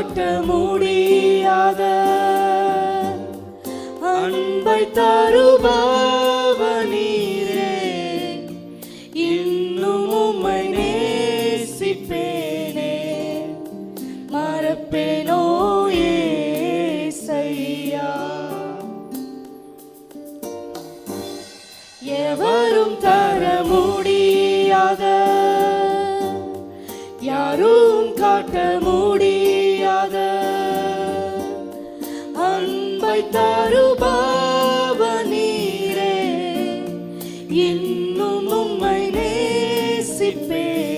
காட்ட முடியாத அன்பை தருவார் இன்னும் உம்மை நேசிப்பேன்.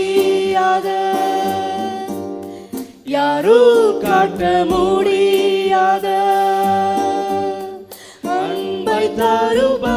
முடியாத. யாரோ காட்ட முடியாத. அன்பை தருபா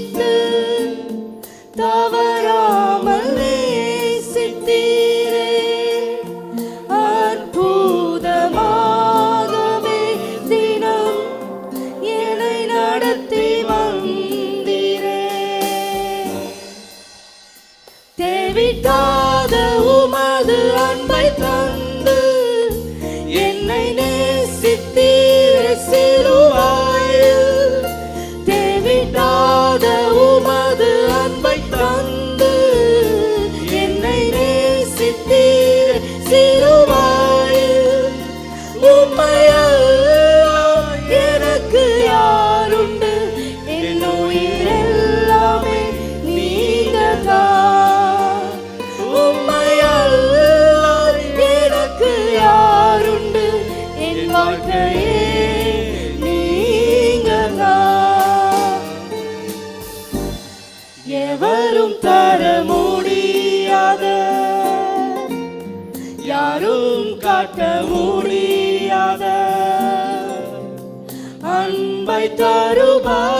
நேசித்து தவறாமல் நேசித்தீரே. அற்புதமாகவே தினம் என்னை நடத்தி வந்தீரே. தேவிட்டா பார்க்க முடியாத அன்பை தருவார்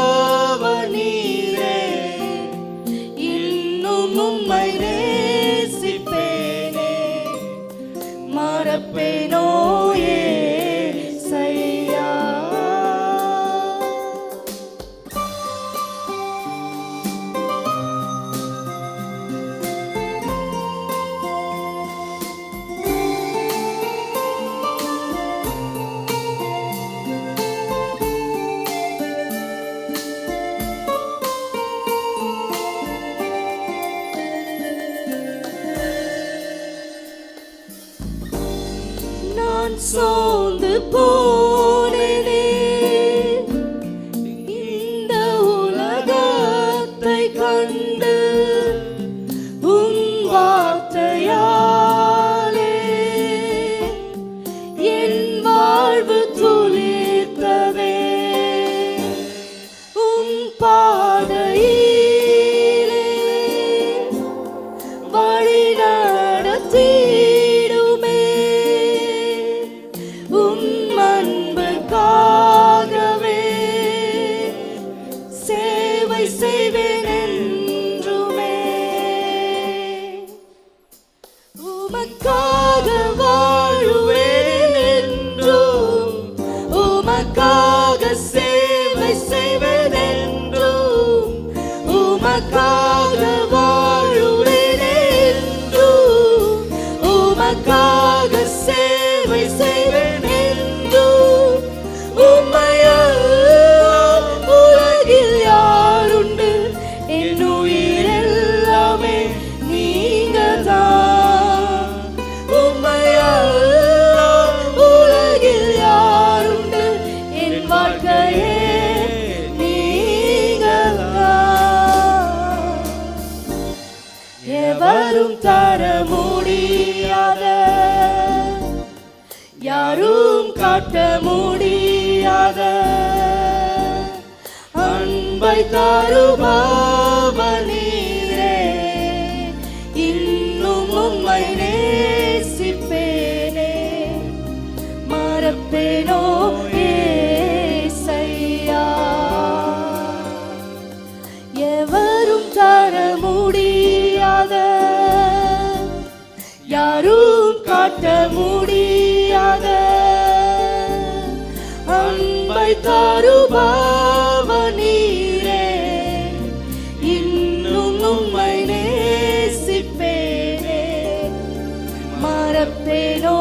consoled the poor. உமக்காக வாழுவேன் என்றும் உமக்காக சேவை செய்வதென்றும் உமக்காக வாழுவேன் என்றும் உமக்காக சேவை செய்வேன் யாரும் தர முடியாத யாரும் காட்ட முடியாத அன்பை தருபவனீரே இன்னும் உம்மை அன்பை தருபவனீரே. இன்னும் உம்மை நேசிப்பேனே. மறப்பேனோ